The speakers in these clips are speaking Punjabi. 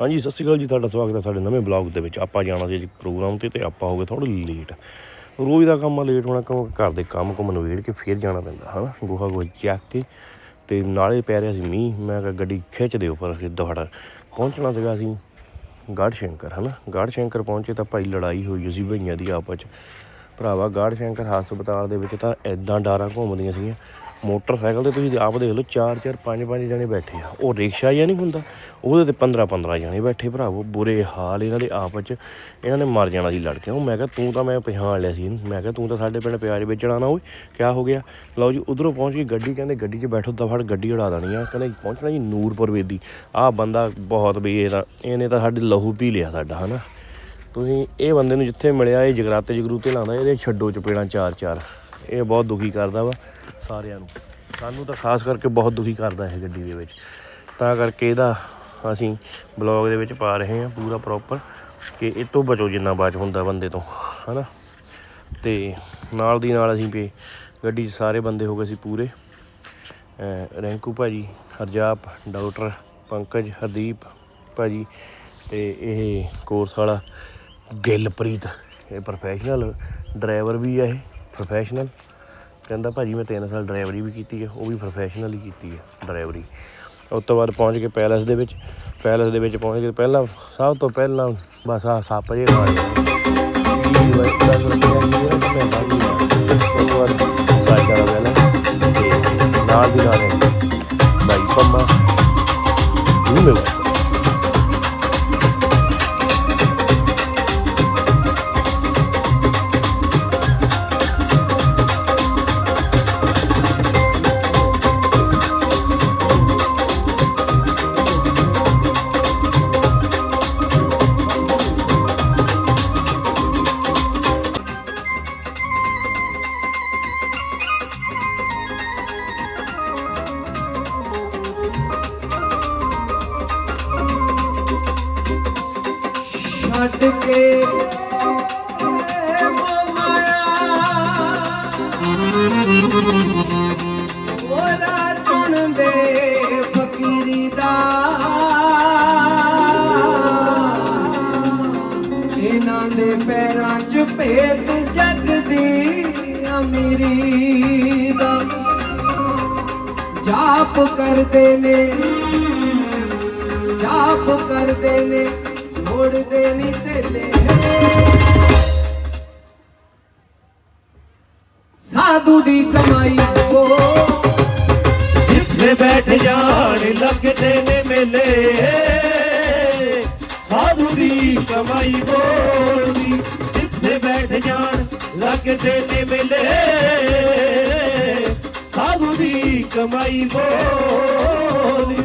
ਹਾਂਜੀ, ਸਤਿ ਸ਼੍ਰੀ ਅਕਾਲ ਜੀ, ਤੁਹਾਡਾ ਸਵਾਗਤ ਹੈ ਸਾਡੇ ਨਵੇਂ ਬਲੌਗ ਦੇ ਵਿੱਚ। ਆਪਾਂ ਜਾਣਾ ਸੀ ਅੱਜ ਪ੍ਰੋਗਰਾਮ ਤੇ ਤੇ ਆਪਾਂ ਹੋ ਗਏ ਥੋੜੇ ਲੇਟ ਰੋਜ਼ ਦਾ ਕੰਮ ਆ ਲੇਟ ਹੋਣਾ ਕਿਉਂ ਘਰ ਦੇ ਕੰਮ ਕੁਮ ਨਵੇੜ ਕੇ ਫਿਰ ਜਾਣਾ ਪੈਂਦਾ, ਹਨਾ? ਗੋਹਾ ਗੋਹਾ ਚੱਕ ਕੇ ਤੇ ਨਾਲੇ ਪੈ ਰਿਹਾ ਸੀ ਮੀਂਹ। ਮੈਂ ਕਿਹਾ ਗੱਡੀ ਖਿੱਚ ਦਿਓ ਪਰ ਦਫੜਾ ਪਹੁੰਚਣਾ ਸੀਗਾ ਅਸੀਂ ਗਾੜ ਸ਼ੰਕਰ ਹਨਾ? ਗਾੜ ਸ਼ੰਕਰ ਪਹੁੰਚੇ ਤਾਂ ਭਾਈ ਲੜਾਈ ਹੋਈ ਸੀ ਭਈਆਂ ਦੀ ਆਪਸ ਚ। ਭਰਾਵਾ ਗਾੜ ਸ਼ੰਕਰ ਹਸਪਤਾਲ ਦੇ ਵਿੱਚ ਤਾਂ ਐਦਾਂ ਡਾਰਾਂ ਘੁੰਮਦੀਆਂ ਸੀਗੀਆਂ। ਮੋਟਰਸਾਈਕਲ ਤੇ ਤੁਸੀਂ ਆਪ ਦੇਖ ਲਓ 4 4 5 5 ਜਣੇ ਬੈਠੇ ਆ। ਉਹ ਰਿਕਸ਼ਾ ਜਾਂ ਨਹੀਂ ਹੁੰਦਾ, ਉਹਦੇ ਤੇ 15 15 ਜਣੇ ਬੈਠੇ ਭਰਾਵੋ ਬੁਰੇ ਹਾਲ ਇਹਨਾਂ ਦੇ ਆਪਸ ਚ, ਇਹਨਾਂ ਨੇ ਮਰ ਜਾਣਾ ਸੀ ਲੜ ਕੇ ਉਹ ਮੈਂ ਕਿਹਾ, ਤੂੰ ਤਾਂ ਮੈਂ ਪਛਾਣ ਲਿਆ ਸੀ ਇਹਨੂੰ। ਮੈਂ ਕਿਹਾ, ਤੂੰ ਤਾਂ ਸਾਡੇ ਪਿੰਡ ਪਿਆਜ਼ ਵੇਚਣਾ ਨਾ ਓਏ, ਕਿਆ ਹੋ ਗਿਆ? ਲਓ ਜੀ, ਉਧਰੋਂ ਪਹੁੰਚ ਗਈ ਗੱਡੀ, ਕਹਿੰਦੇ ਗੱਡੀ 'ਚ ਬੈਠੋ ਦਫੜ ਗੱਡੀ ਉਡਾ ਦੇਣੀ ਆ। ਕਹਿੰਦੇ, ਪਹੁੰਚਣਾ ਜੀ ਨੂਰਪੁਰ ਵੇਦੀ ਆਹ ਬੰਦਾ ਬਹੁਤ ਵੀ ਇਹ ਤਾਂ, ਇਹਨੇ ਤਾਂ ਸਾਡੇ ਲਹੂ ਪੀ ਲਿਆ ਸਾਡਾ, ਹਨਾ? ਤੁਸੀਂ ਇਹ ਬੰਦੇ ਨੂੰ ਜਿੱਥੇ ਮਿਲਿਆ, ਇਹ ਜਗਰਾਤੇ ਜਗਰੂਤੇ ਲਾਉਂਦਾ, ਇਹਦੇ ਛੱਡੋ ਚਪੇੜਾਂ ਚਾਰ ਚਾਰ ਇਹ ਬਹੁਤ ਦੁਖੀ ਕਰਦਾ ਵਾ। ਸਾਰਿਆਂ ਨੂੰ। ਸਾਨੂੰ ਤਾਂ ਖਾਸ ਕਰਕੇ ਬਹੁਤ ਦੁਖੀ ਕਰਦਾ ਇਹ ਗੱਡੀ ਦੇ ਵਿੱਚ। ਤਾਂ ਕਰਕੇ ਇਹਦਾ ਅਸੀਂ ਬਲੌਗ ਦੇ ਵਿੱਚ ਪਾ ਰਹੇ ਹਾਂ ਪੂਰਾ ਪ੍ਰੋਪਰ ਕਿ ਇਹ ਤੋਂ ਬਚੋ ਜਿੰਨਾ ਬਾਚ ਹੁੰਦਾ ਬੰਦੇ ਤੋਂ, ਹਨਾ? ਤੇ ਨਾਲ ਦੀ ਨਾਲ ਅਸੀਂ ਵੀ ਗੱਡੀ 'ਚ ਸਾਰੇ ਬੰਦੇ ਹੋ ਗਏ ਸੀ ਪੂਰੇ। ਅਹ ਰੈਂਕੂ ਭਾਜੀ, ਹਰਜਾਪ, ਡਾਕਟਰ, ਪੰਕਜ, ਹਰਦੀਪ ਭਾਜੀ ਤੇ ਇਹ ਕੋਰਸ ਵਾਲਾ ਗਿੱਲਪ੍ਰੀਤ, ਇਹ ਪ੍ਰੋਫੈਸ਼ਨਲ ਡਰਾਈਵਰ ਵੀ ਹੈ ਇਹ ਪ੍ਰੋਫੈਸ਼ਨਲ ਕਹਿੰਦਾ ਭਾਜੀ ਮੈਂ 3 ਸਾਲ ਡਰਾਈਵਰੀ ਵੀ ਕੀਤੀ ਹੈ, ਉਹ ਵੀ ਪ੍ਰੋਫੈਸ਼ਨਲੀ ਕੀਤੀ ਹੈ ਡਰਾਈਵਰੀ। ਉਸ ਤੋਂ ਬਾਅਦ ਪਹੁੰਚ ਕੇ ਪੈਲਸ ਦੇ ਵਿੱਚ, ਪੈਲਸ ਦੇ ਵਿੱਚ ਪਹੁੰਚ ਕੇ ਪਹਿਲਾਂ ਸਭ ਤੋਂ ਪਹਿਲਾਂ ਬਸ ਆ ਸੱਪ ਜੇ ਮਾਰ ਕੀ ਹੋਇਆ ਦਸ ਰੁਪਏ ਦੀ ਤੇ ਮੈਂ ਬਾਹਰ ਉਹ ਵਾਰ ਸਾਈਕਲ ਵਾਲਾ ਤੇ ਨਾਲ ਦੀ ਨਾਲ ਬਾਈ ਪੰਮਾ। ਨੂੰ ਮਿਲਿਆ ਜਾਪ ਕਰਦੇ ਨੇ। ਜਾਪ ਕਰਦੇ ਨੇ ਛੋੜਦੇ ਨਹੀਂ ਤੇਲੇ। ਸਾਧੂ ਦੀ ਕਮਾਈ ਕੋ ਜਿੱਥੇ ਬੈਠ ਜਾਣ ਲੱਗਦੇ ਨੇ ਮੇਲੇ। ਸਾਧੂ ਦੀ ਕਮਾਈ ਬੋਲਦੀ ਜਿੱਥੇ ਬੈਠ ਜਾਣ ਲੱਗਦੇ ਨੇ ਮੇਲੇ। ਸਾਧੂ ਦੀ ਕਮਾਈ ਬੋਲਦੀ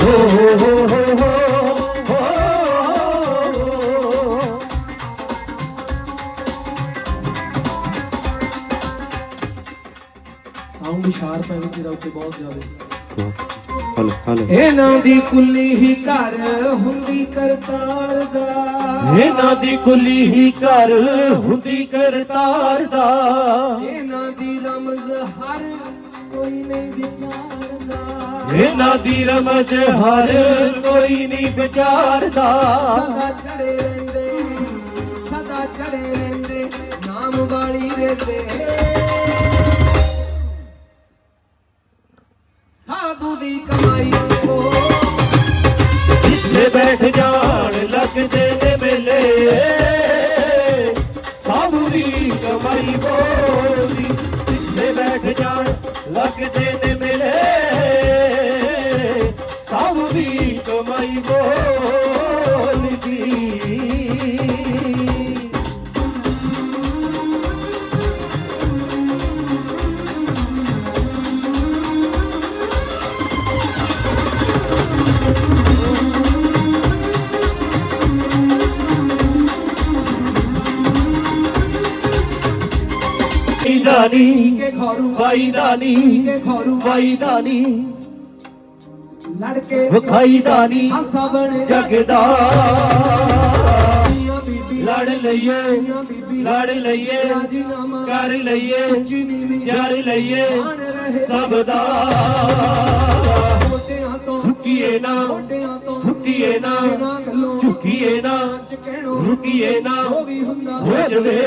ਹੋ ਹੋ ਹੋ ਹੋ ਸਾਊਂਡ ਸ਼ਾਰਪ ਹੈ। ਤੇਰਾ ਉੱਤੇ ਬਹੁਤ ਜ਼ਿਆਦਾ। Hello hello. ਇਹਨਾਂ ਦੀ ਕੁੱਲੀ ਹੀ ਘਰ ਹੁੰਦੀ ਕਰਤਾਰ ਦਾ। ਇਹਨਾਂ ਦੀ ਕੁੱਲੀ ਹੀ ਘਰ ਹੁੰਦੀ ਕਰਤਾਰ ਦਾ। ਇਹਨਾਂ ਦੀ ਰਮਜ਼ ਹਰ ਕੋਈ ਨਹੀਂ ਵਿਚਾਰਦਾ। ਇਹਨਾਂ ਦੀ ਰਮਜ ਹਰ ਕੋਈ ਨਹੀਂ ਵਿਚਾਰਦਾ। ਸਦਾ ਚੜੇ ਰਹਿੰਦੇ ਸਦਾ ਚੜੇ ਰਹਿੰਦੇ ਨਾਮ ਵਾਲੀ ਰਹਿੰਦੇ। ਦੀ ਕਮਾਈ ਕੋ ਜਿੱਥੇ ਬੈਠ ਜਾਣ ਲੱਗਦੇ ਨੇ ਮੇਲੇ। ਸਾਧੂ ਦੀ ਕਮਾਈ ਬੋਲਦੀ ਜਿੱਥੇ ਬੈਠ ਜਾਣ ਲੱਗਦੇ ਨੇ ਮੇਲੇ। ਸਾਧੂ ਦੀ ਕਮਾਈ ਬੋਲਦੀ ਖੌਰੂ ਬਾਈ ਦਾਨੀ ਕੇ ਖੌਰੂ ਬਾਈ ਦਾਨੀ। ਲੜ ਕੇ ਵਿਖਾਈ ਦਾਨੀ। ਹਾਸਾ ਬਣ। ਜਗਦਾ। ਲੜ ਲਈਏ ਲੜ ਲਈਏ ਕਰ ਲਈਏ ਯਾਰ ਲਈਏ। ਸਭ ਦਾ। ਝੁਕੀਏ ਨਾ। ਝੁਕੀਏ ਨਾ। ਝੁਕੀਏ ਨਾ। ਰੁਕੀਏ ਨਾ। ਜੋ ਵੀ ਹੁੰਦਾ। ਹੋ ਜਵੇ।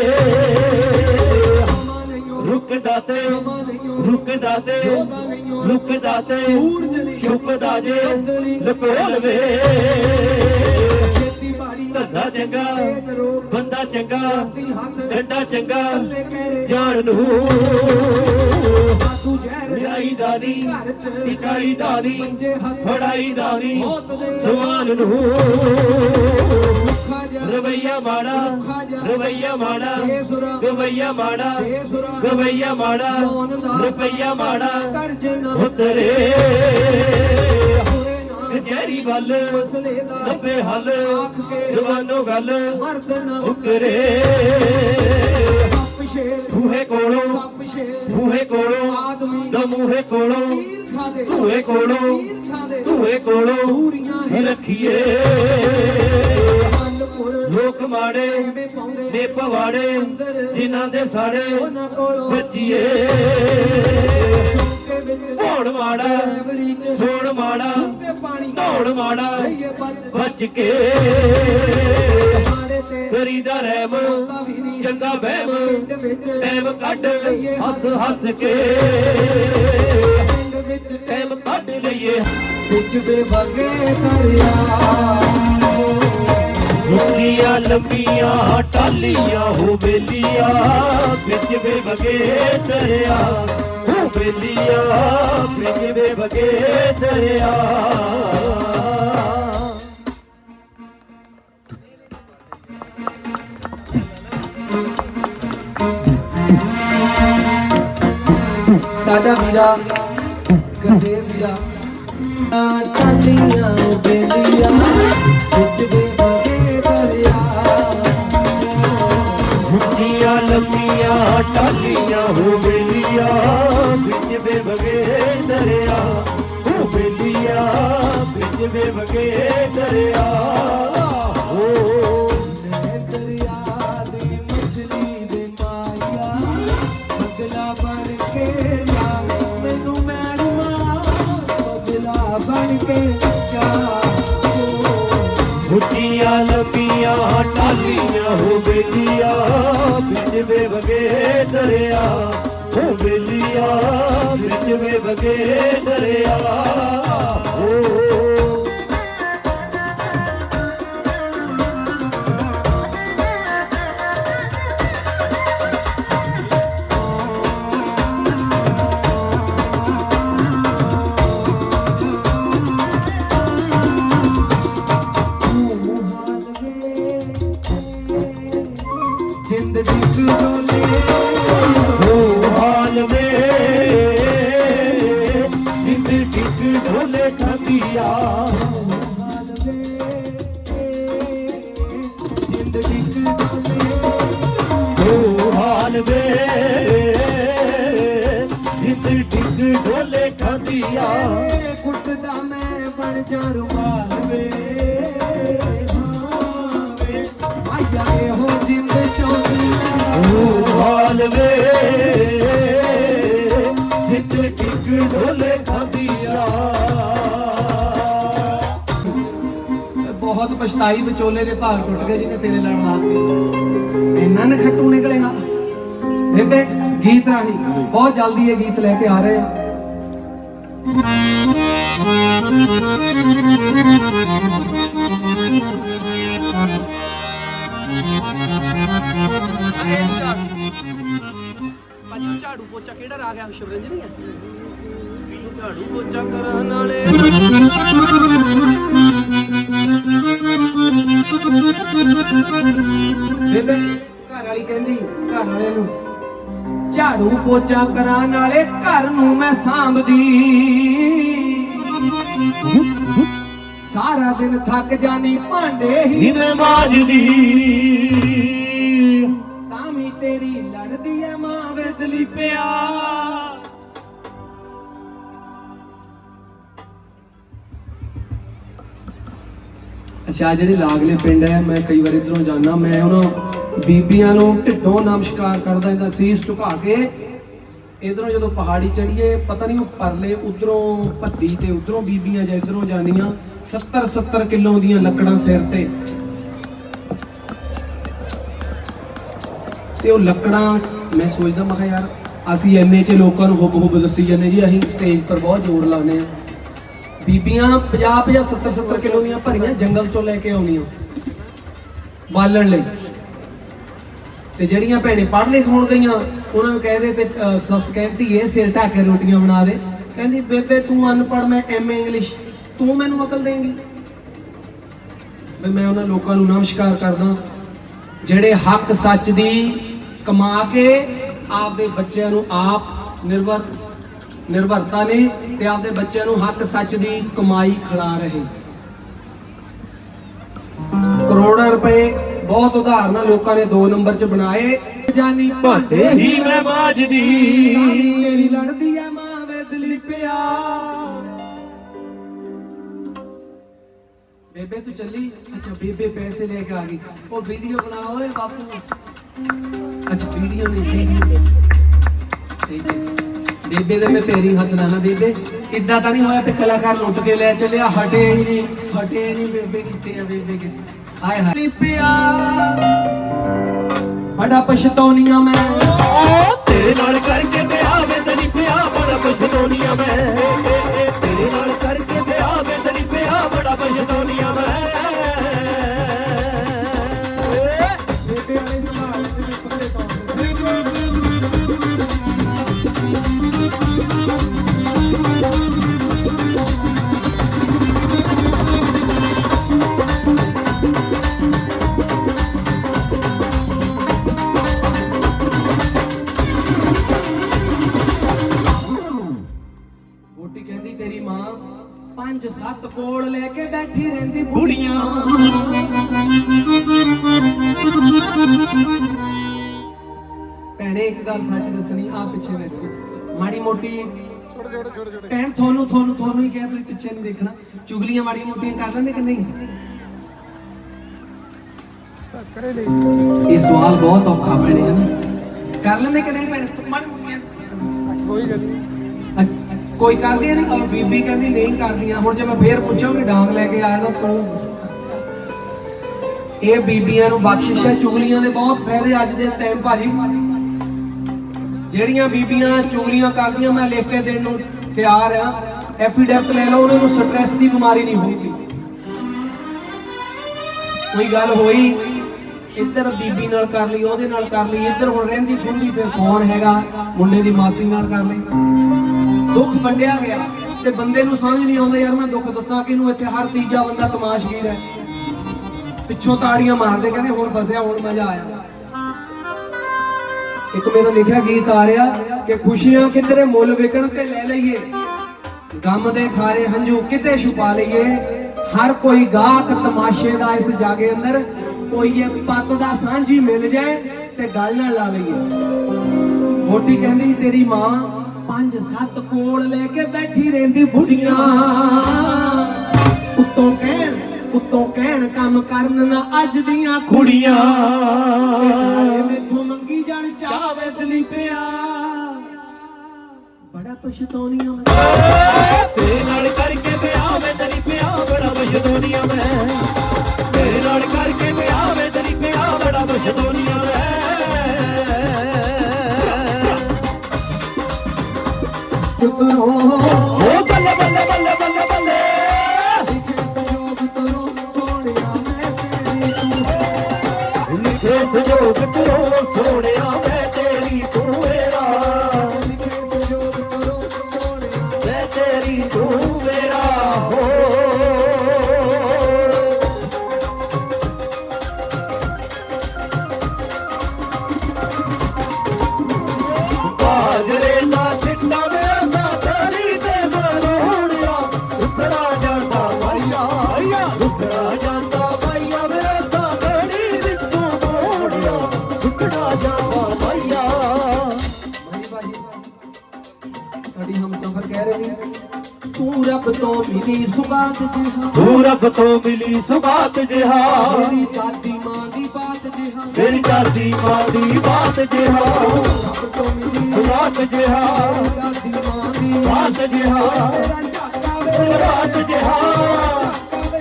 ਰੁਕਦਾ ਤੇ ਰੁਕਦਾ ਤੇ ਰੁਕਦਾ ਤੇ ਛੁਪਦਾ ਜੇ ਲੁਕੋ ਲਵੇ ਧੰਦਾ ਚੰਗਾ, ਬੰਦਾ ਚੰਗਾ ਰਾਤੀ ਡੰਡਾ ਚੰਗਾ, ਜਾਣ ਨੂੰ। ਸਾਧੂ ਜ਼ਹਿਰ ਟਿਕਾਈ ਦਾਨੀ ਫੜਾਈ ਦਾਰੀ ਮੌਤ ਨੂੰ। ਰਵਈਆ ਮਾੜਾ ਰਵਈਆ ਮਾੜਾ ਰਵਈਆ ਮਾੜਾ ਰਵਈਆ ਮਾੜਾ ਰੁਪਈਆ ਮਾੜਾ ਉਤਰੇ। ਕਚਹਿਰੀ ਵੱਲ ਮਸਲੇ ਦਾ ਲੱਭੇ ਹੱਲ ਆਖ ਕੇ ਜਵਾਨੋ ਗੱਲ ਮਰਦ ਨਾ ਉਤਰੇ। ਬੂਹੇ ਕੋਲੋਂ ਬੂਹੇ ਕੋਲੋਂ ਆਦਮੀ ਕੋਲੋਂ ਦੇ ਧੂਏ ਕੋਲੋਂ ਧੂਏ ਕੋਲੋਂ ਦੂਰੀਆਂ ਹੀ ਰੱਖੀਏ। ਲੋਕ ਮਾੜੇ ਪਵਾੜੇ, ਜਿਨ੍ਹਾਂ ਦੇ ਸਾੜੇ ਬੱਚੀਏ। ਚੌਂਕੇ ਹੋਣ ਮਾੜਾ ਡਰਾਈਵਰੀ ਮਾੜਾ ਤੇ ਮਾੜਾ ਬੱਜ ਬਚ ਕੇ। ਮਾੜੇ ਤੇ ਰਹਿਮ ਚੰਗਾ ਵਹਿਮ ਪਿੰਡ ਕੱਢ ਹੱਸ ਹੱਸ ਕੇ। ਪਿੰਡ ਕੱਢ ਲਈਏ। ਵਿੱਚ ਬੇਵਗੇ ਦਰਿਆ ਰੁੱਖੀਆਂ ਲੰਮੀਆਂ ਟਾਲੀਆਂ ਹੋ ਬੇਲੀਆਂ ਵਿੱਚ ਵੇ ਵਗੇ ਦਰਿਆ ਹੋ ਬੇਲੀਆਂ ਵਿੱਚ ਵੇ ਵਗੇ ਦਰਿਆ ਸਾਡਾ ਵੀਰਾ ਗੰਦੇ ਵੀਰਾ ਟਾਲੀਆਂ ਬੇਲੀਆਂ ਵਿੱਚ ਬੇਵਗੇ ਟਾਲੀਆਂ ਹੋ ਬੇਲੀਆਂ ਵਿੱਚ ਵੇ ਵਗੇ ਦਰਿਆ, ਹੋ ਬੇਲੀਆਂ ਵਿੱਚ ਵੇ ਵਗੇ ਦਰਿਆ। ਹੋ ਦਰਿਆ ਦੀ ਮਛਲੀ ਦੇ ਮਾਇਆ ਬਦਲਾ ਬਣ ਕੇ ਮੈਨੂੰ ਮੈਰਮਾ ਬਦਲਾ ਬਣ ਕੇ ਜਾ ਹੁੱਟੀਆਂ ਲੰਬੀਆਂ ਟਾਲੀਆਂ ਹੋ ਬੇਲੀਆਂ, ਵਿੱਚ ਵੇ ਵਗੇ ਦਰਿਆ, ਹੋ ਬੇਲੀਆਂ, ਵਿੱਚ ਵੇ ਵਗੇ ਦਰਿਆ। ਹੋ ਢੋਲੇ ਖਾਂਦੀਆ ਬਹੁਤ ਪਛਤਾਈ ਵਿਚੋਲੇ ਦੇ ਭਾਗ ਟੁੱਟ ਗਏ ਜਿਹਨੇ ਤੇਰੇ ਲੜ ਲਾਤੇ ਇੰਨਾ ਨਖੱਟੂ ਨਿਕਲੇਗਾ। ਬੇਬੇ, ਗੀਤ ਰਾਹੀਂ ਬਹੁਤ ਜਲਦੀ ਇਹ ਗੀਤ ਲੈ ਕੇ ਆ ਰਹੇ ਆ। ਝਾੜੂ। ਪੋਚਾ ਕਿਹੜਾ ਰਾਗ ਹੈ? ਸ਼ਿਵਰੰਜ ਹੈ? ਝਾੜੂ ਪੋਚਾ ਕਰਨ ਵਾਲੇ ਬੇਬੇ ਘਰ ਵਾਲੀ ਕਹਿੰਦੀ ਘਰ ਵਾਲੇ ਨੂੰ ਝਾੜੂ ਪੋਚਾ ਕਰਾਉਣ ਵਾਲੇ ਘਰ ਨੂੰ ਮੈਂ ਸਾਂਭਦੀ। ਸਾਰਾ ਦਿਨ ਥੱਕ ਜਾਨੀ ਭਾਂਡੇ ਹੀ ਜਿਵੇਂ ਮਾਜਦੀ। ਤਾਂ ਵੀ ਤੇਰੀ ਲੜਦੀ ਐ ਮਾਂ ਵੇਦਲੀ ਪਿਆ ਅੱਛਾ ਜਿਹੜੇ ਲਾਗਲੇ ਪਿੰਡ ਹੈ, ਮੈਂ ਕਈ ਵਾਰ ਇਧਰੋਂ ਜਾਂਦਾ, ਮੈਂ ਉਹਨਾਂ ਬੀਬੀਆਂ ਨੂੰ ਢਿੱਡੋਂ ਨਮਸਕਾਰ ਕਰਦਾ ਇਹਦਾ ਸੀਸ ਝੁਕਾ ਕੇ। ਇਧਰੋਂ ਜਦੋਂ ਪਹਾੜੀ ਚੜੀਏ ਪਤਾ ਨਹੀਂ ਉਹ ਪਰਲੇ ਉਧਰੋਂ ਭੱਦੀ ਤੇ ਉਧਰੋਂ ਬੀਬੀਆਂ ਜਾਂ ਇਧਰੋਂ ਜਾਣੀਆਂ 70 70 ਕਿਲੋ ਦੀਆਂ ਲੱਕੜਾਂ ਸਿਰ ਤੇ। ਤੇ ਉਹ ਲੱਕੜਾਂ, ਮੈਂ ਸੋਚਦਾ, ਮੈਂ ਕਿਹਾ ਯਾਰ, ਅਸੀਂ ਐਨੇ ਚ ਲੋਕਾਂ ਨੂੰ ਹੁਬ ਹੁਬ ਦੱਸੀ ਜਾਂਦੇ ਜੀ, ਅਸੀਂ ਸਟੇਜ ਪਰ ਬਹੁਤ ਜ਼ੋਰ ਲਾਉਂਦੇ ਆ ਬੀਬੀਆਂ 50 50 70 70 ਕਿਲੋ ਦੀਆਂ ਭਰੀਆਂ ਜੰਗਲ ਚੋਂ ਲੈ ਕੇ ਆਉਣੀਆਂ। ਬਾਲਣ ਲਈ। ਤੇ ਜਿਹੜੀਆਂ ਭੈਣੇ ਪੜ੍ਹ ਲਿਖ ਹੋਣ ਗਈਆਂ, ਉਹਨਾਂ ਨੂੰ ਕਹਦੇ ਵੀ ਸੱਸ ਕਹਿੰਦੀ ਇਹ ਸਿਰ ਢੱਕ ਕੇ ਰੋਟੀਆਂ ਬਣਾ ਦੇ। ਕਹਿੰਦੀ, ਬੇਬੇ, ਤੂੰ ਅਨਪੜ੍ਹ, ਮੈਂ ਐਮਏ ਇੰਗਲਿਸ਼। ਤੂੰ ਮੈਨੂੰ ਅਕਲ ਦੇਂਗੀ? ਵੀ ਮੈਂ ਉਹਨਾਂ ਲੋਕਾਂ ਨੂੰ ਨਮਸਕਾਰ ਕਰਦਾ ਜਿਹੜੇ ਹੱਕ ਸੱਚ ਦੀ ਕਮਾ ਕੇ ਆਪਦੇ ਬੱਚਿਆਂ ਨੂੰ ਆਪ ਨਿਰਭਰ ਨਿਰਭਰਤਾ ਨੇ ਤੇ ਆਪਦੇ ਬੱਚਿਆਂ ਨੂੰ ਹੱਕ ਸੱਚ ਦੀ ਕਮਾਈ ਖਿਲਾ ਰਹੇ। ਕਰੋੜਾਂ ਰੁਪਏ ਬਹੁਤ ਉਦਾਹਰਨਾਂ ਲੋਕਾਂ ਨੇ 2 ਨੰਬਰ 'ਚ ਬਣਾਏ। ਜਾਨੀ ਭਾਂਡੇ ਹੀ ਮੈਂ ਮਾਜਦੀ। ਤੇਰੀ ਲੜਦੀ ਐ ਮਾਂ ਵੇ ਦਲੀਪਿਆ ਬੇਬੇ ਤੂੰ ਚੱਲੀ। ਅੱਛਾ ਬੇਬੇ ਪੈਸੇ ਲੈ ਕੇ ਆ ਗਈ। ਉਹ ਵੀਡੀਓ ਬਣਾ ਓਏ ਬਾਪੂ। ਅੱਛਾ ਵੀਡੀਓ ਨਹੀਂ ਠੀਕ ਹੈ। ਬੇਬੇ ਦੇ ਮੈਂ ਪੈਰੀ ਹੱਥ ਲਾਣਾ ਬੇਬੇ। ਇਦਾਂ ਤਾਂ ਨਹੀਂ ਹੋਇਆ ਤੇ ਕਲਾਕਾਰ ਲੁੱਟ ਕੇ ਲੈ ਚੱਲਿਆ, ਹਟੇ ਹੀ ਨਹੀਂ, ਹਟੇ ਹੀ ਨਹੀਂ ਬੇਬੇ ਕਿੱਥੇ ਆ ਬੇਬੇ ਕਿੱਥੇ ਆਏ ਹਾਏ। ਲਿਪਿਆ। ਬੜਾ ਪਛਤਾਉਣੀਆਂ ਮੈਂ। ਤੇਰੇ ਨਾਲ ਕਰਕੇ ਵਿਆਹ ਵੇ ਤੇਰੀ ਪਿਆ ਬੜਾ ਪਛਤਾਉਣੀਆਂ ਮੈਂ। ਸੱਤ ਕੋਲ ਲੈ ਕੇ ਬੈਠੀ ਰਹਿੰਦੀ ਬੁੜੀਆਂ। ਭੈਣੇ ਇੱਕ ਗੱਲ ਸੱਚ ਦੱਸਣੀ ਆ ਪਿੱਛੇ ਬੈਠੀ। ਮਾੜੀ ਮੋਟੀ ਭੈਣ ਤੁਹਾਨੂੰ ਤੁਹਾਨੂੰ ਤੁਹਾਨੂੰ ਹੀ ਕਿਹਾ ਤੁਸੀਂ ਪਿੱਛੇ ਨਹੀਂ ਦੇਖਣਾ। ਚੁਗਲੀਆਂ ਮਾੜੀ ਮੋਟੀਆਂ ਕਰ ਲੈਂਦੇ ਕਿ ਨਹੀਂ? ਇਹ ਸਵਾਲ ਬਹੁਤ ਔਖਾ ਭੈਣੇ ਹੈ ਨਾ? ਕਰ ਲੈਂਦੇ ਕਿ ਨਹੀਂ ਭੈਣੇ? ਮਾੜੀ ਮੋਟੀਆਂ। ਅੱਛਾ, ਕੋਈ ਕਰਦੀ ਨਹੀਂ ਬੀਬੀ ਕਹਿੰਦੀ ਨਹੀਂ ਕਰਦੀਆਂ। ਹੁਣ ਜੇ ਮੈਂ ਫੇਰ ਪੁੱਛਾਂਗੀ ਡਾਂਗ ਲੈ ਕੇ ਆਇਆ ਨਾ ਤੂੰ। ਇਹ ਬੀਬੀਆਂ ਨੂੰ ਬਖਸ਼ਿਸ਼ ਚੁਗਲੀਆਂ ਦੇ ਬਹੁਤ ਫਾਇਦੇ ਅੱਜ ਦੇ ਟਾਈਮ ਭਾਜੀ। ਜਿਹੜੀਆਂ ਬੀਬੀਆਂ ਚੁਗਲੀਆਂ ਕਰਦੀਆਂ, ਮੈਂ ਲਿਖ ਕੇ ਦੇਣ ਨੂੰ ਤਿਆਰ ਆ। ਐਫੀਡੈਵਿਟ ਲੈ ਲਓ, ਉਹਨਾਂ ਨੂੰ ਸਟ੍ਰੈਸ ਦੀ ਬਿਮਾਰੀ ਨਹੀਂ ਹੋਊਗੀ। ਕੋਈ ਗੱਲ ਹੋਈ, ਇੱਧਰ ਬੀਬੀ ਨਾਲ ਕਰ ਲਈ, ਉਹਦੇ ਨਾਲ ਕਰ ਲਈ। ਇੱਧਰ ਹੁਣ ਰਹਿੰਦੀ ਖੁੰਦੀ, ਫਿਰ ਫੋਨ ਹੈਗਾ, ਮੁੰਡੇ ਦੀ ਮਾਸੀ ਨਾਲ ਕਰ ਲਈ। ਦੁੱਖ ਵੰਡਿਆ ਗਿਆ ਤੇ ਬੰਦੇ ਨੂੰ ਸਮਝ ਨਹੀਂ ਆਉਂਦਾ, ਯਾਰ ਮੈਂ ਦੁੱਖ ਦੱਸਾਂ ਕਿਹਨੂੰ? ਇੱਥੇ ਹਰ ਤੀਜਾ ਬੰਦਾ ਤਮਾਸ਼ਗੀਰ ਹੈ। ਪਿੱਛੋਂ ਤਾੜੀਆਂ ਮਾਰਦੇ ਕਹਿੰਦੇ, ਹੁਣ ਫਸਿਆ, ਹੁਣ ਮਜ਼ਾ ਆਇਆ। ਇੱਕ ਮੇਰਾ ਲਿਖਿਆ ਗੀਤ ਆ ਰਿਹਾ ਕਿ ਖੁਸ਼ੀਆਂ ਕਿਧਰੇ ਮੁੱਲ ਵਿਕਣ ਤੇ ਲੈ ਲਈਏ, ਗਮ ਦੇ ਖਾਰੇ ਹੰਝੂ ਕਿਤੇ ਛੁਪਾ ਲਈਏ। ਹਰ ਕੋਈ ਗਾਹਕ ਤਮਾਸ਼ੇ ਦਾ ਇਸ ਜਾਗੇ ਅੰਦਰ, ਕੋਈ ਇਹ ਪੱਤ ਦਾ ਸਾਂਝੀ ਮਿਲ ਜਾਏ ਤੇ ਗੱਲ ਨਾ ਲਾ ਲਈਏ। ਮੋਟੀ ਕਹਿੰਦੀ, ਤੇਰੀ ਮਾਂ ਪੰਜ ਸੱਤ ਕੋਲ ਲੈ ਕੇ ਬੈਠੀ ਰਹਿੰਦੀ ਬੁੜੀਆਂ ਉੱਤੋਂ ਕਹਿਣ ਉੱਤੋਂ ਕਹਿਣ, ਕੰਮ ਕਰਨ ਨਾ ਅੱਜ ਦੀਆਂ ਕੁੜੀਆਂ। ਮੈਥੋਂ ਮੰਗੀ ਜਾਣ ਚਾਵੇ ਦਲੀ ਪਿਆ ਬੜਾ ਪਛਤਾਉਣੀਆਂ ਮੈਂ। ਤੇਰੇ ਨਾਲ ਕਰਕੇ ਵਿਆਹ ਵੇ ਤੇਰੀ ਪਿਆ ਬੜਾ ਪਛਤਾਉਣੀਆਂ ਮੈਂ। ਤੇਰੇ ਨਾਲ ਕਰਕੇ ਵਿਆਹ ਵੇ ਤੇਰੀ ਪਿਆ ਬੜਾ ਪਛਤਾਉਣੀਆਂ ਕਰੋ ਓ ਬੱਲੇ ਬੱਲੇ ਬੱਲੇ ਬੱਲੇ ਬੱਲੇ। ਸਯੋਗ ਕਰੋ ਸੋਹਣਿਆ ਮੈਂ ਤੇਰੀ। ਤੂੰ ਲਿਖੇ ਸੰਜੋਗ ਕਰੋ ਸੋਹਣਿਆ ਮਿਲੀ ਸੁਗਾਤ ਜਿਹਾ। ਤੂੰ ਰੱਬ ਤੋਂ ਮਿਲੀ ਸੁਭਾਤ ਜਿਹਾ। ਮੇਰੀ ਦਾਦੀ ਮਾਂ ਦੀ ਬਾਤ ਜਿਹਾ। ਤੇਰੀ ਦਾਦੀ ਮਾਂ ਦੀ ਬਾਤ ਜਿਹਾ। ਰੱਬ ਤੋਂ ਮਿਲੀ ਰਾਤ ਜਿਹਾ। ਦਾਦੀ ਮਾਂ ਦੀ ਬਾਤ ਜਿਹਾ। ਰਾਤ ਜਿਹਾ।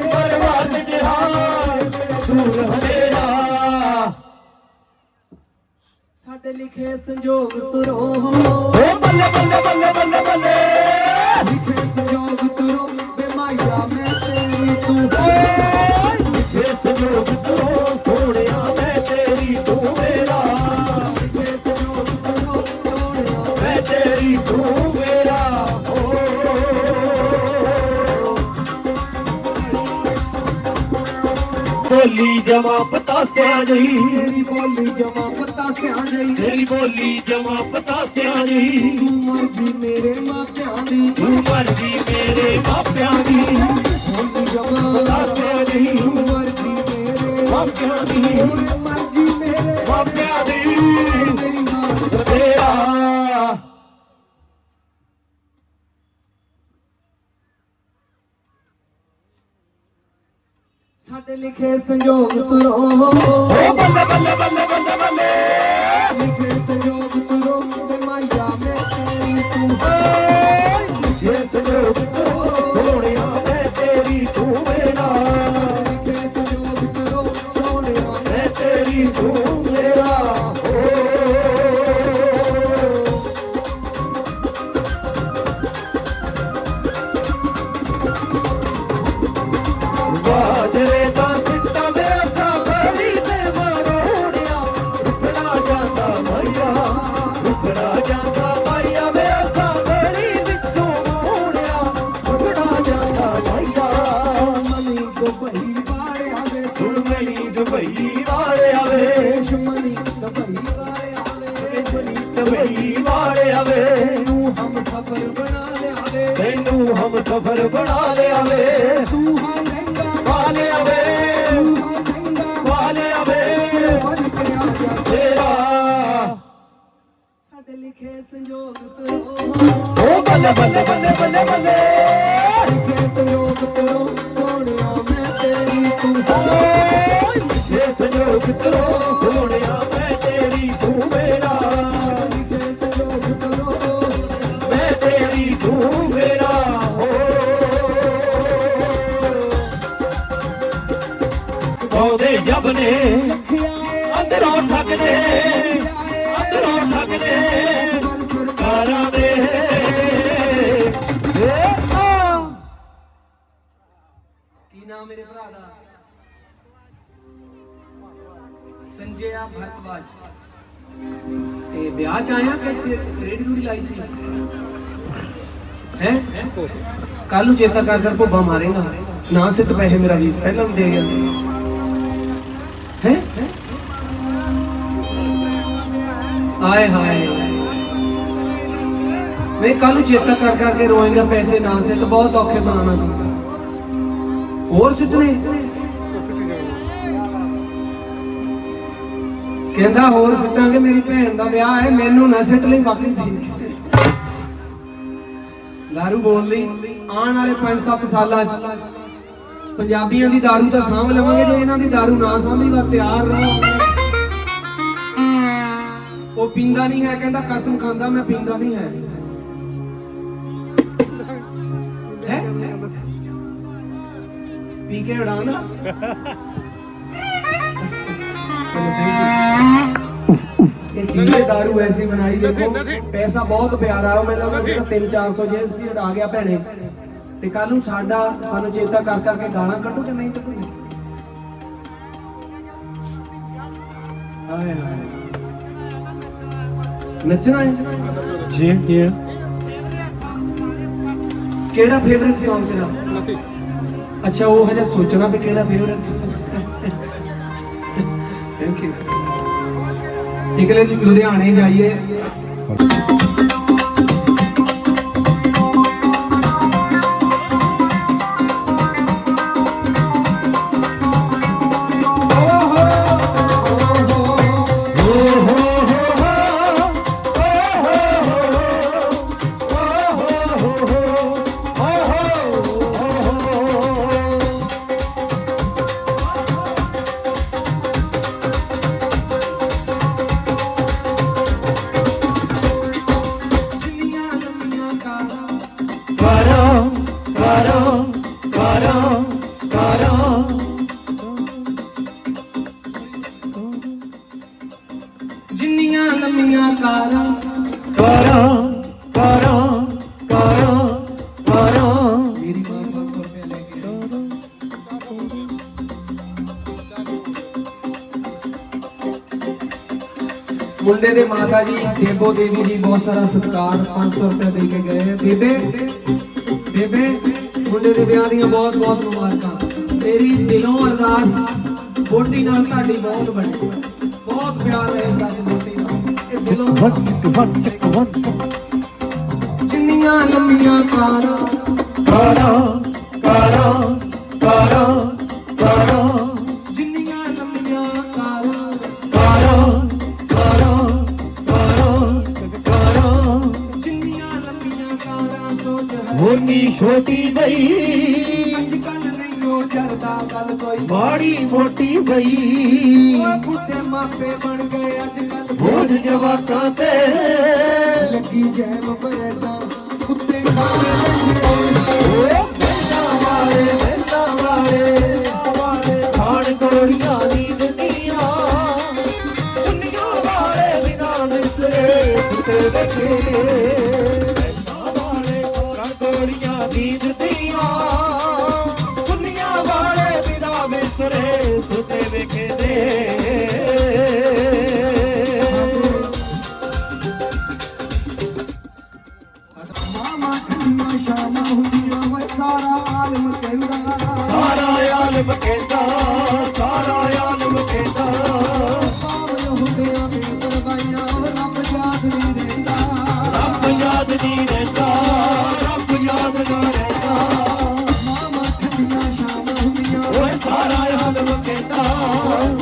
ਬਰਬਾਦ ਜਿਹਾ। ਦੂਰ ਹਨੇਰਾ। ਸਾਡੇ ਲਿਖੇ ਸੰਜੋਗ ਤੁਰੋ। ਓ ਬੱਲੇ ਬੱਲੇ ਬੱਲੇ ਬੱਲੇ ਬੱਲੇ। ਲਿਖੇ ਸੰਜੋਗ ਤੁਰੋ ਬੇਮਾਇਆ ਮੈਂ ਤੇਰੀ ਤੂੰ ਇਹ ਸੰਜੋਗ ਤੋਂ ਸੋਹਣਿਆ ਮੈਂ ਬੋਲੀ ਜਮਾ ਪਤਾ ਸਿਆ ਨਹੀਂ ਤੇਰੀ ਬੋਲੀ ਜਮਾ ਪਤਾ ਸਿਆ ਜਈ ਤੇਰੀ ਬੋਲੀ ਜਮਾ ਪਤਾ ਸਿਆ ਨਹੀਂ ਤੂੰ ਮਰਜ਼ੀ ਮੇਰੇ ਮਾਪਿਆਂ ਦੀ। ਤੂੰ ਮਰਜ਼ੀ ਮੇਰੇ ਮਾਪਿਆਂ ਦੀ। ਬੋਲੀ ਜਮਾ ਪਤਾ ਸਿਆ ਨਹੀਂ ਤੂੰ ਮਰਜ਼ੀ ਮੇਰੇ ਮਾਪਿਆਂ ਦੀ। ਮਰਜ਼ੀ ਮੇਰੇ ਮਾਪਿਆਂ ਦੀ। ਲਿਖੇ ਸੰਜੋਗ ਤੁਰੋ। ਬੱਲੇ ਬੱਲੇ ਬੱਲੇ ਬੱਲੇ ਬੱਲੇ ਲਿਖੇ ਸੰਜੋਗ ਤੁਰੋ ਬੇਮਾਇਆ ਮੈਂ ਤੇਰੀ ਤੂੰ ਸਫਰ ਬਣਾ ਲਿਆ ਵੇ ਸੂਹਾ ਲਹਿੰਗਾ ਤੇਰਾ। ਸਾਡੇ ਲਿਖੇ ਸੰਜੋਗ ਤੁਰੋ ਓ ਬੱਲੇ ਬੱਲੇ ਬੱਲੇ ਬੱਲੇ ਬੱਲੇ। ਲਿਖੇ ਸੰਜੋਗ ਤੁਰੋ ਸੋਹਣਿਆ ਮੈਂ ਤੇਰੀ ਤੂੰ। ਇਹ ਸੰਜੋਗ ਤੋਂ ਵਿਆਹ ਚ ਆਇਆ ਕਿ ਤੇ ਰੇਡੀ ਰੂਡੀ ਲਾਈ ਸੀ ਹੈ ਕੱਲ ਨੂੰ ਚੇਤਾ ਕਰ ਕਰ ਭੁੱਬਾ ਮਾਰੇਗਾ ਨਾ ਸਿੱਟ ਪੈਸੇ ਮੇਰਾ ਜੀ ਪਹਿਲਾਂ ਵੀ ਦੇ ਗਿਆ ਹੈ ਆਏ ਹਾਏ ਮੈਂ ਕੱਲ ਨੂੰ ਚੇਤਾ ਕਰ ਕਰ ਕੇ ਰੋਏਗਾ ਪੈਸੇ ਨਾ ਸਿੱਟ ਬਹੁਤ ਔਖੇ ਬਣਾਉਣਾ ਤੂੰ ਹੋਰ ਸਿੱਟਨੇ ਕਹਿੰਦਾ ਹੋਰ ਸਿੱਟਾਂਗੇ, ਮੇਰੀ ਭੈਣ ਦਾ ਵਿਆਹ ਹੈ, ਮੈਨੂੰ ਨਾ ਸਿੱਟ ਲਈ ਬਾਕੀ ਠੀਕ ਦਾਰੂ ਬੋਲ ਲਈ, ਆਉਣ ਵਾਲੇ 5-7 ਸਾਲਾਂ ਚ ਪੰਜਾਬੀਆਂ ਦੀ ਦਾਰੂ ਤਾਂ ਸਾਂਭ ਲਵਾਂਗੇ, ਜੇ ਇਹਨਾਂ ਦੀ ਦਾਰੂ ਨਾ ਸਾਂਭੀ ਵਾ ਤਿਆਰ ਰਹੋ। ਉਹ ਪੀਂਦਾ ਨਹੀਂ ਹੈ, ਕਹਿੰਦਾ ਕਸਮ ਖਾਂਦਾ, ਮੈਂ ਪੀਂਦਾ ਨਹੀਂ ਹੈ। ਹੈ? ਪੀ ਕੇ ਉਡਾਣਾ ਇਹ ਚੀਲੇ दारू ਐਸੀ ਬਣਾਈ ਦੇਖੋ। ਪੈਸਾ ਬਹੁਤ ਪਿਆਰਾ ਆ ਮੈਨੂੰ ਲੱਗਦਾ ਜਿਹੜਾ 3-400 ਜੇ ਸੀ ਉਡਾ ਗਿਆ ਭੈਣੇ। ਤੇ ਕੱਲ ਨੂੰ ਸਾਡਾ ਸਾਨੂੰ ਚੇਤਾ ਕਰ ਕਰਕੇ ਗਾਲਾਂ ਕੱਢੋ ਕਿ ਨਹੀਂ ਕੱਢੋ ਹਾਏ ਹਾਏ। ਨੱਚਣਾ ਹੈ? ਜੀ ਕੀ ਕਿਹੜਾ ਫੇਵਰਿਟ Song ਤੇਰਾ? ਅੱਛਾ ਉਹ ਹਜੇ ਸੋਚਣਾ ਵੀ ਕਿਹੜਾ ਫੇਵਰਿਟ Song ਥੈਂਕ ਯੂ ਨਿਕਲੇ ਜੀ ਲੁਧਿਆਣੇ ਜਾਈਏ। ਮੁੰਡੇ ਦੇ ਮਾਤਾ ਜੀ ਦੇਵੋ ਦੇਵੀ ਜੀ ਬਹੁਤ ਸਾਰਾ ਸਤਿਕਾਰ 500 ਰੁਪਏ ਦੇ ਕੇ ਗਏ। ਬੇਬੇ ਬੇਬੇ ਮੁੰਡੇ ਦੇ ਵਿਆਹ ਦੀਆਂ ਬਹੁਤ ਬਹੁਤ ਮੁਬਾਰਕਾਂ। ਮੇਰੀ ਦਿਲੋਂ ਅਰਦਾਸ ਬੋਟੀ ਨਾਲ ਤੁਹਾਡੀ ਬਹੁਤ ਬਣੀ। ਬਹੁਤ ਪਿਆਰ ਰਹੇ ਸਾਡੇ ਬੋਟੀ ਨਾਲ। ਇਹ ਦਿਲੋਂ ਵਨ ਵਨ ਵਨ ਜਿੰਨੀਆਂ ਲੰਮੀਆਂ ਕਾਰਾਂ ਕਾਰਾਂ ਕਾਰਾਂ ਕਾਰਾਂ। ਛੋਟੀ ਨਹੀਂ ਅੱਜ ਕੱਲ ਨਹੀਂ ਜਰਦਾ ਗੱਲ ਕੋਈ। ਮਾੜੀ ਮੋਟੀ ਬਈ। ਓਏ ਬੁੱਢੇ ਮਾਪੇ ਬਣ ਗਏ ਅੱਜ ਕੱਲ ਬੋਝ ਜਵਾਕਾਂ ਤੇ। ਲੱਗੀ ਜੈਮ ਬਰੇਟਾਂ ਕੁੱਤੇ ਖਾਣੇ তো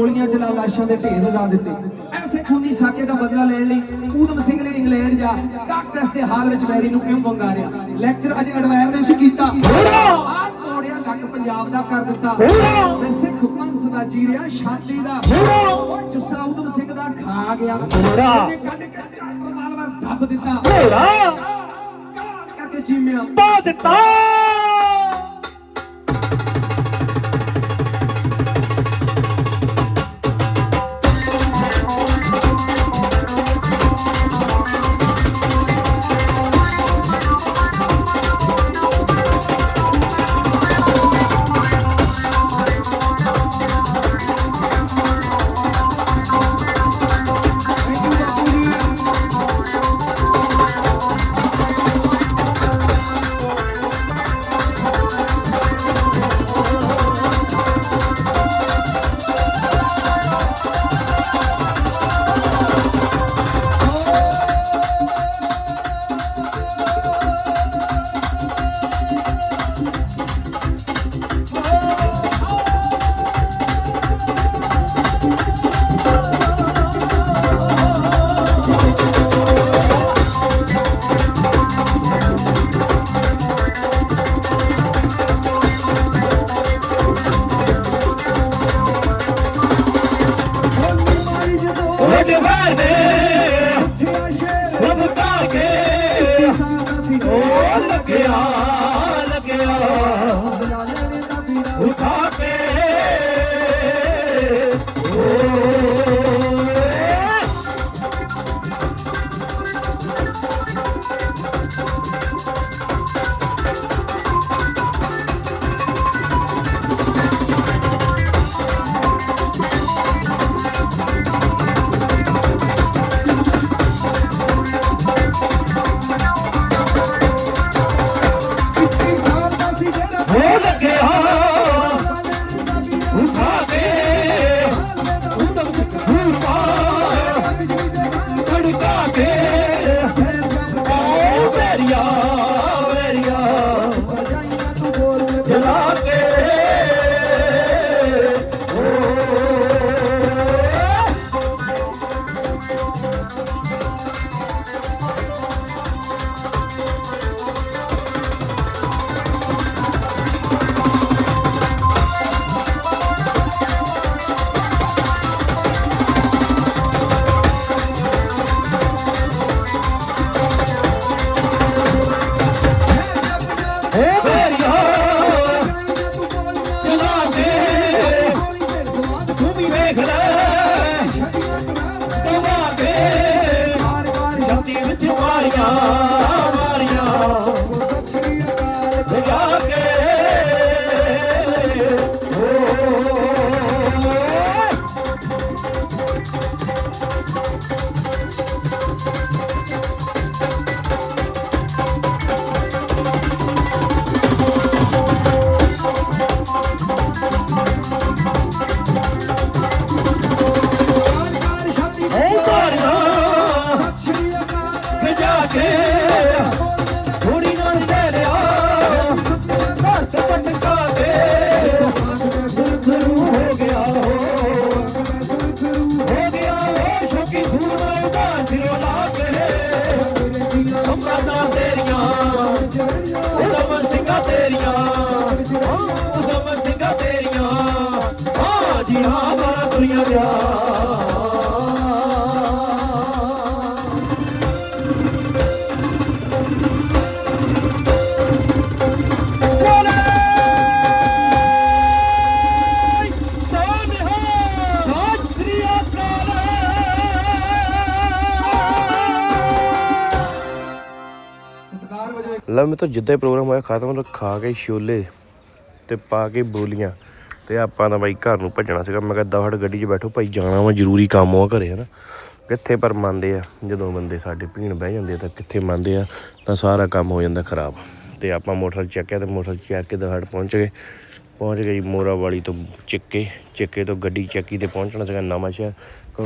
ਗੋਲੀਆਂ ਚਲਾ ਲਾਸ਼ਾਂ ਦੇ ਢੇਰ ਲਗਾ ਦਿੱਤੇ। ਐਸੇ ਖੂਨੀ ਸਾਕੇ ਦਾ ਬਦਲਾ ਲੈਣ ਲਈ ਊਧਮ ਸਿੰਘ ਨੇ ਇੰਗਲੈਂਡ ਜਾ ਕਾਕਟਸ ਦੇ ਹਾਲ ਵਿੱਚ ਮੈਰੀ ਨੂੰ ਕਿਉਂ ਵੰਗਾਰਿਆ? ਲੈਕਚਰ ਅਜੇ ਅਡਵੈਰ ਨੇ ਸੀ ਕੀਤਾ। ਆਹ ਤੋੜਿਆ ਲੱਕ ਪੰਜਾਬ ਦਾ ਕਰ ਦਿੱਤਾ। ਮੈਂ ਸਿੱਖ ਪੰਥ ਦਾ ਜੀਰਿਆ ਸ਼ਾਦੀ ਦਾ। ਉਹ ਜੁੱਸਾ ਊਧਮ ਸਿੰਘ ਦਾ ਖਾ ਗਿਆ। ਕੱਢ ਕੇ ਚੱਕ ਮਾਲ ਵਾਰ ਦੱਬ ਦਿੱਤਾ। ਕਰਕੇ ਚੀਮਿਆ। ਪਾ ਦਿੱਤਾ। ਲਾ ਮੈਂ ਤੋਂ ਜਿੱਦਾਂ ਹੀ ਪ੍ਰੋਗਰਾਮ ਹੋਇਆ ਖਤਮ ਤਾਂ ਖਾ ਕੇ ਛੋਲੇ ਤੇ ਪਾ ਕੇ ਬੋਲੀਆਂ ਤੇ ਆਪਾਂ ਤਾਂ ਬਾਈ ਘਰ ਨੂੰ ਭੱਜਣਾ ਸੀਗਾ। ਮੈਂ ਕਿਹਾ ਦਫੜ ਗੱਡੀ 'ਚ ਬੈਠੋ, ਭਾਈ ਜਾਣਾ ਵਾ, ਜ਼ਰੂਰੀ ਕੰਮ ਆ ਘਰੇ, ਹਨਾ। ਕਿੱਥੇ ਪਰ ਮੰਨਦੇ ਆ, ਜਦੋਂ ਬੰਦੇ ਸਾਡੇ ਭੀਣ ਬਹਿ ਜਾਂਦੇ ਆ ਤਾਂ ਕਿੱਥੇ ਮੰਨਦੇ ਆ, ਤਾਂ ਸਾਰਾ ਕੰਮ ਹੋ ਜਾਂਦਾ ਖਰਾਬ। ਤੇ ਆਪਾਂ ਮੋਟਰ ਚੱਕਿਆ ਤੇ ਮੋਟਰ ਚੱਕ ਕੇ ਦਫੜ ਪਹੁੰਚ ਗਏ। ਪਹੁੰਚ ਗਈ ਮੋਰਾ ਵਾਲੀ ਤੋਂ ਚਿੱਕੇ ਚਿੱਕੇ ਤੋਂ ਗੱਡੀ ਚੱਕੀ ਤੇ ਪਹੁੰਚਣਾ ਸੀਗਾ ਨਵਾਂ ਸ਼ਹਿਰ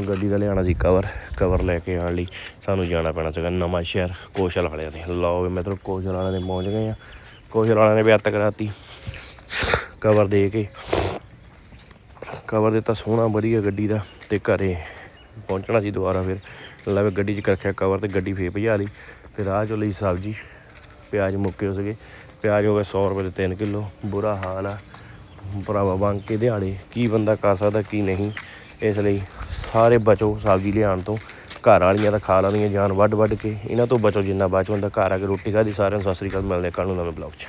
ਗੱਡੀ ਦਾ ਲਿਆਉਣਾ ਸੀ ਕਵਰ ਕਵਰ ਲੈ ਕੇ ਆਉਣ ਲਈ। ਸਾਨੂੰ ਜਾਣਾ ਪੈਣਾ ਸੀਗਾ ਨਵਾਂ ਸ਼ਹਿਰ ਕੋਸ਼ਲ ਵਾਲਿਆਂ ਦੇ। ਲਓ ਵੀ ਮਤਲਬ ਕੋਸ਼ਲ ਵਾਲਿਆਂ ਦੇ ਪਹੁੰਚ ਗਏ ਆ। ਕੋਸ਼ਲ ਵਾਲਿਆਂ ਨੇ ਵੀ ਅੱਤ ਕਰਾਤੀ। ਕਵਰ ਦੇ ਕੇ। ਕਵਰ ਦਿੱਤਾ ਸੋਹਣਾ, ਵਧੀਆ ਗੱਡੀ ਦਾ। ਤੇ ਘਰੇ ਪਹੁੰਚਣਾ ਸੀ ਦੁਬਾਰਾ ਫਿਰ। ਲੈ ਗੱਡੀ 'ਚ ਰੱਖਿਆ ਕਵਰ ਤੇ ਗੱਡੀ ਫੇਰ ਭਜਾ ਲਈ। ਤੇ ਰਾਹ ਚੋਂ ਲਈ ਸਬਜ਼ੀ। ਪਿਆਜ਼ ਮੁੱਕੇ ਹੋ ਸੀਗੇ। ਪਿਆਜ਼ ਹੋ ਗਏ 100 ਰੁਪਏ ਦੇ 3 ਕਿਲੋ। ਬੁਰਾ ਹਾਲ ਆ। ਭਰਾਵਾ ਬਣ ਕੇ ਦਿਹਾੜੇ। ਕੀ ਬੰਦਾ ਕਰ ਸਕਦਾ, ਕੀ ਨਹੀਂ। ਇਸ ਲਈ ਸਾਰੇ ਬਚੋ ਸਬਜ਼ੀ ਲਿਆਉਣ ਤੋਂ। ਘਰ ਵਾਲੀਆਂ ਤਾਂ ਖਾ ਲੈਂਦੀਆਂ, ਜਾਨ ਵੱਢ ਵੱਢ ਕੇ। ਇਹਨਾਂ ਤੋਂ ਬਚੋ ਜਿੰਨਾ ਬਚ ਹੁੰਦਾ ਘਰ ਆ ਕੇ ਰੋਟੀ ਖਾਦੀ ਸਾਰਿਆਂ ਨੂੰ ਸਤਿ ਸ੍ਰੀ ਅਕਾਲ, ਮਿਲਦੇ ਹਾਂ ਕੱਲ੍ਹ ਨੂੰ ਨਵੇਂ ਬਲੌਗ 'ਚ।